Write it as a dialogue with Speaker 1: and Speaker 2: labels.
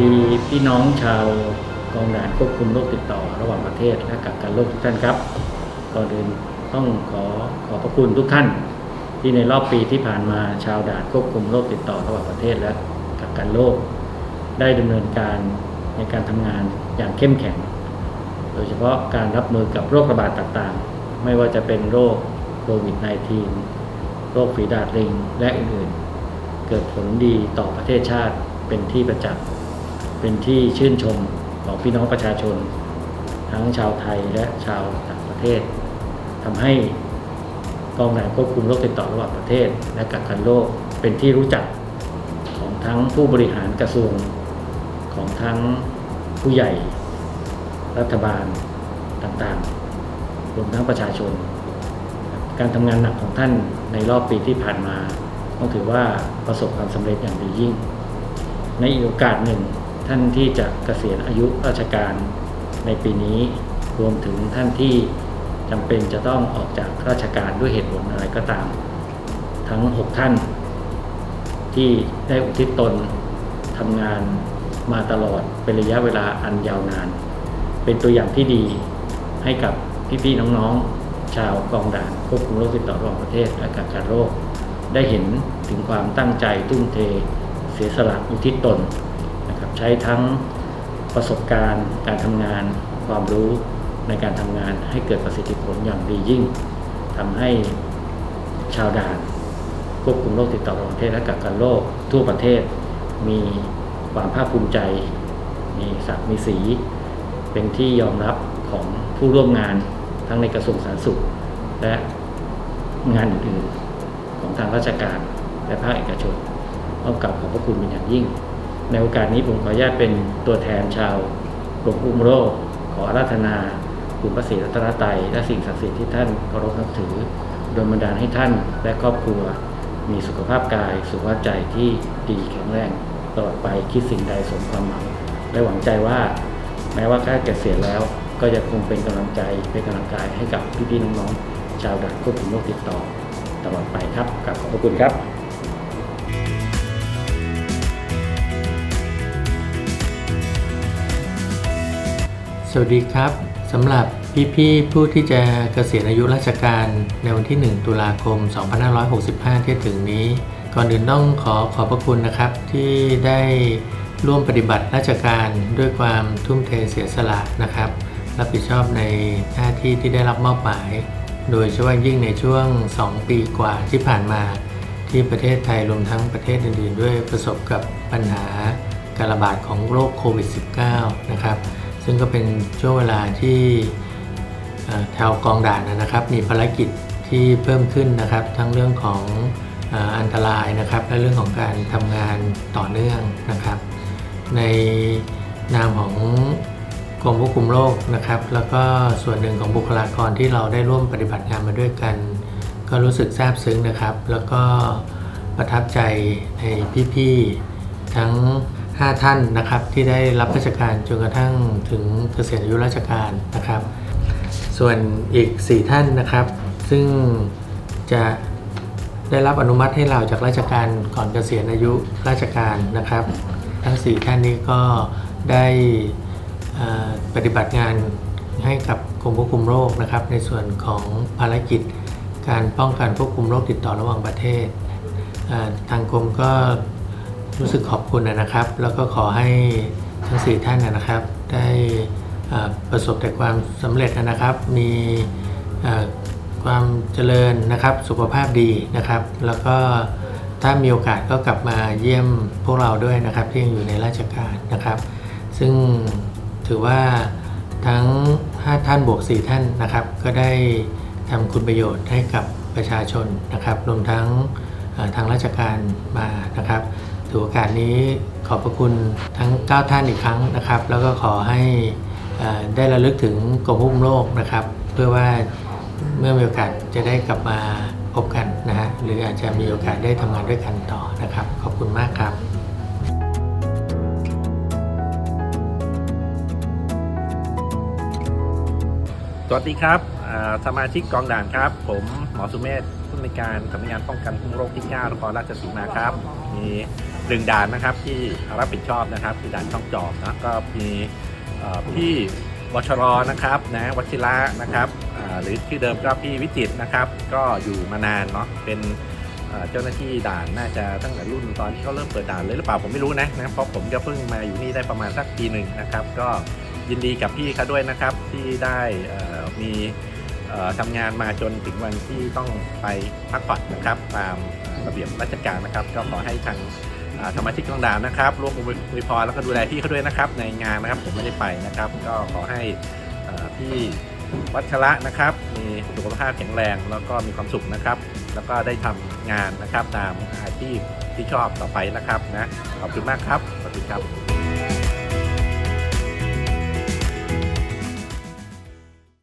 Speaker 1: ดีพี่น้องชาวกองด่านควบคุมโรคติดต่อระหว่างประเทศและกักกันโรคทุกท่านครับก่อนอื่นต้องขอขอบพระคุณทุกท่าน ที่ในรอบปีที่ผ่านมาชาวด่านควบคุมโรคติดต่อระหว่างประเทศและกักกันโรคได้ดำเนินการในการทำงานอย่างเข้มแข็ง โดยเฉพาะการรับมือกับโรคระบาดต่างๆ ไม่ว่าจะเป็นโรคโควิด -19 โรคฝีดาดลิง และอื่นๆ เกิดผลดีต่อประเทศชาติเป็นที่ประจักษ์ เป็นที่ชื่นชมของพี่น้องประชาชน ทั้งชาวไทยและชาวต่างประเทศทำให้กองด่านควบคุมโรคติดต่อระหว่างประเทศ และกักกันโรคเป็นที่รู้จักของทั้งผู้บริหารกระทรวงของทั้งผู้ใหญ่ รัฐบาลต่างๆรวมทั้งประชาชน การทำงานหนักของท่านในรอบปีที่ผ่านมาต้องถือว่าประสบความสำเร็จอย่างดียิ่ง ในอีกโอกาสหนึ่ง ท่านที่จะเกษียณอายุราชการในปีนี้ รวมถึงท่านที่จำเป็นจะต้องออกจากราชการด้วยเหตุผลอะไรก็ตาม ทั้ง 6 ท่าน ที่ได้อุทิศตนทำงานมาตลอดเป็นระยะเวลาอันยาวนาน เป็นตัวอย่างที่ดีให้กับพี่ๆน้องๆ ชาวกองด่านควบคุมโรคติดต่อระหว่างประเทศและกักกันโรค ได้เห็นถึงความตั้งใจทุ่มเท เสียสละอุทิศตน ใช้ทั้งประสบการณ์การทำงาน ความรู้ในการทำงานให้เกิดประสิทธิผลอย่างดียิ่งทำให้ชาวด่านควบคุมโรคติดต่อระหว่างประเทศและกักกันโรคทั่วประเทศ มีความภาคภูมิใจ มีศักดิ์มีสี เป็นที่ยอมรับของผู้ร่วมงานทั้งในกระทรวงสาธารณสุข และงานอื่นๆของทางราชการและภาคเอกชนต้องกลับขอบพระคุณเป็นอย่างยิ่ง ในโอกาสนี้ผมขออนุญาตเป็นตัวแทนชาวกรมอุ้มโรคขอราธนาคุณพระศรีรัตนตรัยและสิ่งศักดิ์สิทธิ์ที่ท่านเคารพนับถือ โดยบันดาลให้ท่านและครอบครัว มีสุขภาพกาย สุขภาพใจที่ดีแข็งแรงตลอดไปคิดสิ่งใดสมความหวังและหวังใจว่า แม้ว่าค่าเกษียแล้วก็จะคงเป็นกำลังใจเป็นกำลังกายให้กับพี่ๆน้องๆชาวด่านควบคุมโรคติดต่อ ตลอดไปครับกราบขอบคุณครับ
Speaker 2: สวัสดีครับสำหรับพี่ๆผู้ที่จะเกษียณอายุราชการในวันที่ 1 ตุลาคม 2565 ที่ถึงนี้ ก่อนอื่นต้องขอขอบพระคุณนะครับ ที่ได้ร่วมปฏิบัติราชการด้วยความทุ่มเทเสียสละนะครับ รับผิดชอบในหน้าที่ที่ได้รับมอบหมาย โดยเฉพาะยิ่งในช่วง 2 ปีกว่าที่ผ่านมา ที่ประเทศไทยรวมทั้งประเทศอื่นๆ ด้วยประสบกับปัญหาการระบาดของโรคโควิด -19 นะครับ ซึ่งก็เป็นช่วงเวลาที่แถวกองด่านนะครับ มีภารกิจที่เพิ่มขึ้นนะครับ ทั้งเรื่องของออันตรายนะครับ และเรื่องของการทำงานต่อเนื่องนะครับ ในนามของกรมควบคุมโรคนะครับ แล้วก็ส่วนหนึ่งของบุคลากรที่เราได้ร่วมปฏิบัติงานมาด้วยกัน ก็รู้สึกซาบซึ้งนะครับ แล้วก็ประทับใจในพี่ๆทั้ง 5 ท่านนะครับที่ได้รับราชการจนกระทั่งถึงเกษียณอายุราชการนะครับ ส่วนอีก 4 ท่านนะครับ ซึ่งจะได้รับอนุมัติให้เราจากราชการก่อนเกษียณอายุราชการนะครับ ทั้ง 4 ท่านนี้ก็ได้ปฏิบัติงานให้กับกรมควบคุมโรคนะครับ ในส่วนของภารกิจการป้องกันควบคุมโรคติดต่อระหว่างประเทศ ทางกรมก็ รู้สึกขอบคุณนะครับ แล้วก็ขอให้ทั้งสี่ท่านนะครับ ได้ประสบแต่ความสำเร็จนะครับ มีความเจริญนะครับ สุขภาพดีนะครับ แล้วก็ถ้ามีโอกาสก็กลับมาเยี่ยมพวกเราด้วยนะครับที่ยังอยู่ในราชการนะครับ ซึ่งถือว่าทั้ง 5 ท่านบวก 4 ท่านนะครับ ก็ได้ทำคุณประโยชน์ให้กับประชาชนนะครับ รวมทั้งทางราชการมานะครับ ถือโอกาสนี้ขอบพระคุณทั้ง 9 ท่านอีกครั้งนะครับ แล้วก็ขอให้ได้ระลึกถึงกรมควบคุมโรคนะครับ เพื่อว่าเมื่อมีโอกาสจะได้กลับมาพบกันนะฮะหรืออาจจะมีโอกาสได้ทำงานด้วยกันต่อนะครับ ขอบคุณมากครับ
Speaker 3: สวัสดีครับสมาชิกกองด่านครับ ผมหมอสุเมธผู้ในการสำนักงานป้องกันคุมโรคที่9นครราชสีมาครับมี หนึ่งด่านนะครับที่รับผิดชอบนะครับคือด่านช่องจอมนะก็มีพี่วชรนะครับนะวชิระนะครับหรือชื่อเดิมก็พี่วิจิตนะครับ ก็อยู่มานานเนาะเป็นเจ้าหน้าที่ด่านน่าจะตั้งแต่รุ่นตอนที่เขาเริ่มเปิดด่านเลยหรือเปล่าผมไม่รู้นะนะเพราะผมก็เพิ่งมาอยู่นี่ได้ประมาณสักปีหนึ่งนะครับ ก็ยินดีกับพี่เขาด้วยนะครับที่ได้มีเอ่อทำงานมาจนถึงวันที่ต้องไปพักผ่อนนะครับ ตามระเบียบราชการนะครับ ก็ขอให้ทาง สมาชิกกองดาวนะครับร่วมอวยพรแล้วก็ดูแลพี่เขาด้วยนะครับ ในงานนะครับผมไม่ได้ไปนะครับ ก็ขอให้พี่วัชระนะครับ มีสุขภาพแข็งแรงแล้วก็มีความสุขนะครับ แล้วก็ได้ทำงานนะครับตามอาชีพที่ชอบต่อไปนะครับนะขอบคุณมากครับสวัสดีครับ